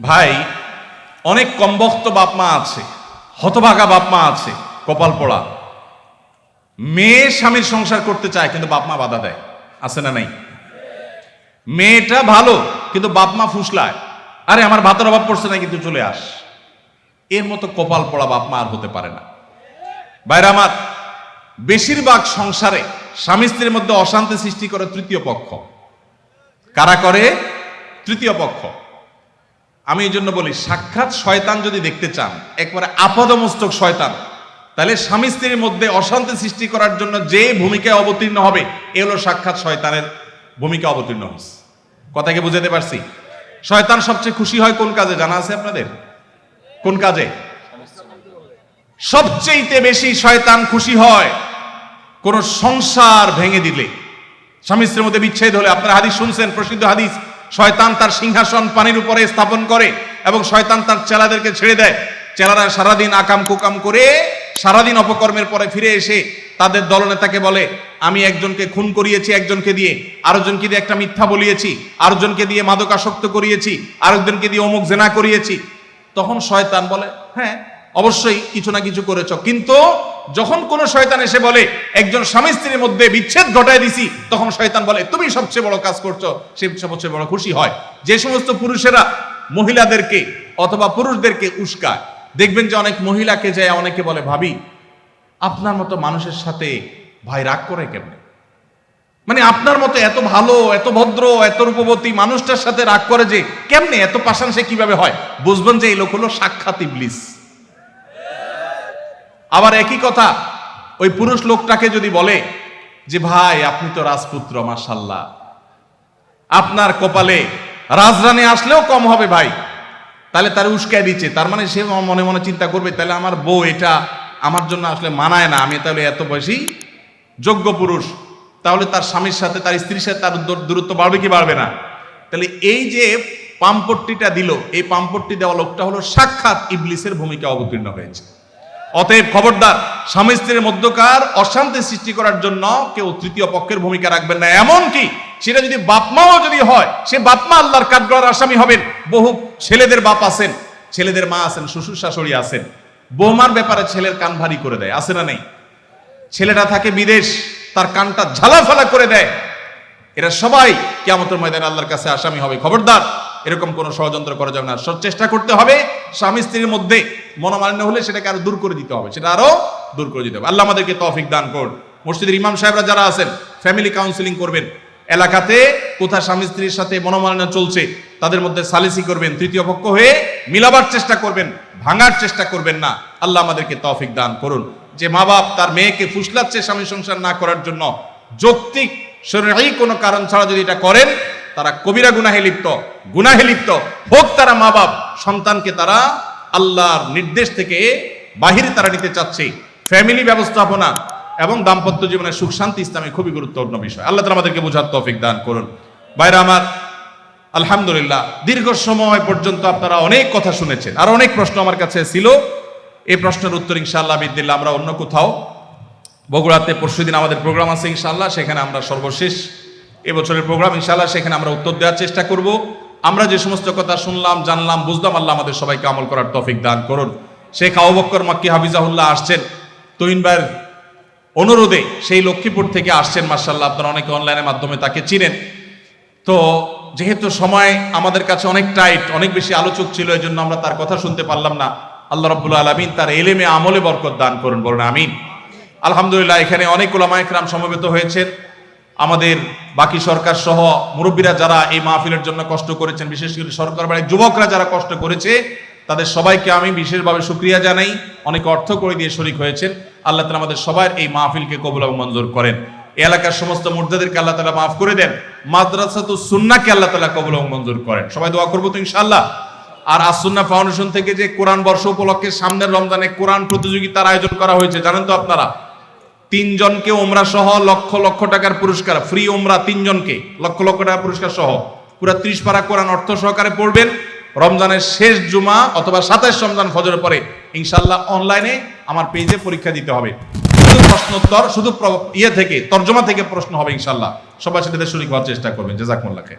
ভাই, অনেক কমবক্ত বাপ মা আছে, হতভাগা বাপ মা আছে, কপাল পড়া। মেয়ে স্বামীর সংসার করতে চায়, কিন্তু বাপ মা বাধা দেয়। আছে না নাই? মেয়েটা ভালো, কিন্তু বাপ মা ফুসলায়। আরে, আমার ভাতের অভাব পড়ছে না কিন্তু চলে আস। এর মতো কপাল পড়া বাপ মা আর হতে পারে না। বাইরে আমার, বেশিরভাগ সংসারে স্বামী স্ত্রীর মধ্যে অশান্তি সৃষ্টি করে তৃতীয় পক্ষ। কারা করে? তৃতীয় পক্ষ। আমি এই জন্য বলি, সাক্ষাৎ শয়তান যদি দেখতে চান, একবারে আপাদমস্তক শয়তান, তাহলে স্বামী স্ত্রীর মধ্যে অশান্তি সৃষ্টি করার জন্য যে ভূমিকায় অবতীর্ণ হবে, এ হলো সাক্ষাৎ শয়তানের ভূমিকা অবতীর্ণ হচ্ছে কথাকে বুঝাতে পারছি? শয়তান সবচেয়ে খুশি হয় কোন কাজে, জানা আছে আপনাদের? কোন কাজে? সবচেয়ে বেশি শয়তান খুশি হয় কোন সংসার ভেঙে দিলে। স্বামী স্ত্রীর মধ্যে বিচ্ছেদ হলে, আপনারা হাদিস শুনছেন, প্রসিদ্ধ হাদিস শয়তান তার সিংহাসন পানির উপরে স্থাপন করে এবং শয়তান তার চেলাদেরকে ছেড়ে দেয়। চেলারা সারাদিন আকাম কুকাম করে সারাদিন অপকর্মের পরে ফিরে এসে তাদের দলনেতাকে বলে, আমি একজনকে খুন করিয়েছি, একজনকে দিয়ে। আরেকজনকে দিয়ে একটা মিথ্যা বলিয়েছি। আরেকজনকে দিয়ে মাদকাসক্ত করিয়েছি। আরেকজনকে দিয়ে অমুক জেনা করিয়েছি। তখন শয়তান বলে হ্যাঁ অবশ্যই কিছু না কিছু করেছ। কিন্তু যখন কোন শয়তান এসে বলে, একজন স্বামী স্ত্রীর মধ্যে বিচ্ছেদ ঘটায় দিছি, তখন শয়তান বলে, তুমি সবচেয়ে বড় কাজ করছ, সে সবচেয়ে বড় খুশি হয়। যে সমস্ত পুরুষেরা মহিলাদেরকে অথবা পুরুষদেরকে উস্কায়, দেখবেন যে অনেক মহিলাকে যায় অনেকে বলে, ভাবি, আপনার মতো মানুষের সাথে ভাই রাগ করে কেমনে? মানে আপনার মতো এত ভালো, এত ভদ্র, এত রূপবতী মানুষটার সাথে রাগ করে যে, কেমনে, এত পাশান সে কীভাবে হয়? বুঝবেন যে এই লোক হলো সাক্ষাৎ ইবলিস। আবার একই কথা, ওই পুরুষ লোকটাকে যদি বলে যে, ভাই, আপনি তো রাজপুত্র মাসাল্লাহ আপনার কপালে রাজরানী আসলেও কম হবে ভাই। তাহলে তার উস্কায় দিচ্ছে। তার মানে সে মনে মনে চিন্তা করবে, তাহলে আমার বউ এটা আমার জন্য আসলে মানায় না। আমি তাহলে এত বেশি যোগ্য পুরুষ। তাহলে তার স্বামীর সাথে, তার স্ত্রীর সাথে তার দূরত্ব বাড়বে কি বাড়বে না? তাহলে এই যে পাম্পট্টিটা দিল, এই পাম্পট্টি দেওয়া লোকটা হলো সাক্ষাৎ ইবলিসের ভূমিকা অবতীর্ণ হয়েছে। অতএব খবরদার, স্বামী স্ত্রীর মধ্যকার অশান্তি সৃষ্টি করার জন্য কেউ তৃতীয় পক্ষের ভূমিকা রাখবেন না। এমন কি সেটা যদি বাপমাও যদি হয়, সে বাপমা আল্লাহর কাঠগড়ার আসামি হবেন। বহু ছেলেদের বাপ আছেন, ছেলেদের মা আছেন, শ্বশুর শাশুড়ি আছেন। বৌমার ব্যাপারে ছেলের কান ভারী করে দেয়, আছে না নেই? ছেলেটা থাকে বিদেশ, তার কানটা ঝালাফালা করে দেয়। এরা সবাই কেমতের ময়দানে আল্লাহর কাছে আসামি হবে। খবরদার এরকম কোনো ষড়যন্ত্র করা যাবে না। চেষ্টা করতে হবে স্বামী স্ত্রীর মধ্যে মনোমালিন্য হলে সেটাকে আরও দূর করে দিতে হবে, সেটা আরও দূর করে দিতে হবে। আল্লাহ আমাদেরকে তৌফিক দান করুন। মসজিদের ইমাম সাহেবরা যারা আছেন ফ্যামিলি কাউন্সিলিং করবেন, এলাকাতে কোথায় স্বামী স্ত্রীর সাথে মনোমালিন্য চলছে, তাদের মধ্যে সালিসি করবেন, তৃতীয় পক্ষ হয়ে মিলাবার চেষ্টা করবেন, ভাঙার চেষ্টা করবেন না। আল্লাহ আমাদেরকে তৌফিক দান করুন। যে মা বাপ তার মেয়েকে ফুসলাচ্ছে স্বামী সংসার না করার জন্য, যৌক্তিক, শরীরী কোনো কারণ ছাড়া যদি এটা করেন তারা কবিরা গুনাহে লিপ্ত গুনাহে লিপ্ত। হোক তারা মা বাপ, সন্তানকে তারা আল্লাহর নির্দেশ থেকে বাহিরে তারা নিতে চাচ্ছে। ফ্যামিলি ব্যবস্থাপনা এবং দাম্পত্য জীবনের সুখ শান্তি ইসলামে খুবই গুরুত্বপূর্ণ বিষয়। আল্লাহ তালা আমাদেরকে বোঝার তৌফিক দান করুন। বাইরে আমার, আলহামদুলিল্লাহ, দীর্ঘ সময় পর্যন্ত আপনারা অনেক কথা শুনেছেন। আর অনেক প্রশ্ন আমার কাছে ছিল। এই প্রশ্নের উত্তর ইনশাআল্লাহ বিদিল্লা আমরা অন্য কোথাও। বগুড়াতে পরশুদিন আমাদের প্রোগ্রাম আছে ইনশাআল্লাহ, সেখানে আমরা সর্বশেষ এবছরের প্রোগ্রাম, ইনশাআল্লাহ সেখানে আমরা উত্তর দেওয়ার চেষ্টা করব। আমরা যে সমস্ত কথা শুনলাম, জানলাম, বুঝলাম, আল্লাহ আমাদের সবাইকে আমল করার তৌফিক দান করুন। শেখ আবু বক্কর মাক্কি হাফিজাহুল্লাহ আসছেন। ভাইয়ের অনুরোধে সেই লক্ষ্মীপুর থেকে আসছেন মার্শাল্লাহ আপনারা অনেকে অনলাইনের মাধ্যমে তাকে চিনেন। তো যেহেতু সময় আমাদের কাছে অনেক টাইট, অনেক বেশি আলোচক ছিল এই জন্য আমরা তার কথা শুনতে পারলাম না। আল্লাহ রব্বুল আলমিন তার এলেমে আমলে বরকত দান করুন, বলুন আমিন। আলহামদুলিল্লাহ, এখানে অনেক ওলামায়করাম সমবেত হয়েছেন। আমাদের বাকি সরকার সহ মুরব্বীরা যারা এই মাহফিলের জন্য কষ্ট করেছেন, বিশেষ করে সরকার বাড়ির যুবকরা যারা কষ্ট করেছে, তাদের সবাইকে আমি বিশেষভাবে সুক্রিয়া জানাই। অনেক অর্থ করে দিয়ে শরিক হয়েছেন। আল্লাহ তালা আমাদের সবার এই মাহফিলকে কবুল মঞ্জুর করেন। এলাকার সমস্ত মুর্দাদেরকে আল্লাহ তালা মাফ করে দেন। মাদ্রাসা তো সুন্নাকে আল্লাহ তালা কবুল মঞ্জুর করেন। সবাই দোয়া করব তো ইনশাল্লাহ আর আসুন্না ফাউন্ডেশন থেকে যে কোরআন বর্ষ উপলক্ষে সামনের রমজানে কোরআন প্রতিযোগিতার আয়োজন করা হয়েছে, জানেন তো আপনারা? তিনজনকে ওমরা সহ লক্ষ লক্ষ টাকার পুরস্কার, ফ্রি ওমরা তিনজনকে, লক্ষ লক্ষ টাকার পুরস্কার সহ। পুরা ত্রিশ পারা কোরআন অর্থ সহকারে পড়বেন। রমজানের শেষ জুমা অথবা সাতাশ রমজান ফজরের পরে ইনশাল্লাহ অনলাইনে আমার পেজে পরীক্ষা দিতে হবে। শুধু প্রশ্নোত্তর, শুধু ইয়ে থেকে, তর্জমা থেকে প্রশ্ন হবে ইনশাল্লাহ সবাই সেটাতে শরিক হওয়ার চেষ্টা করবেন। করবেন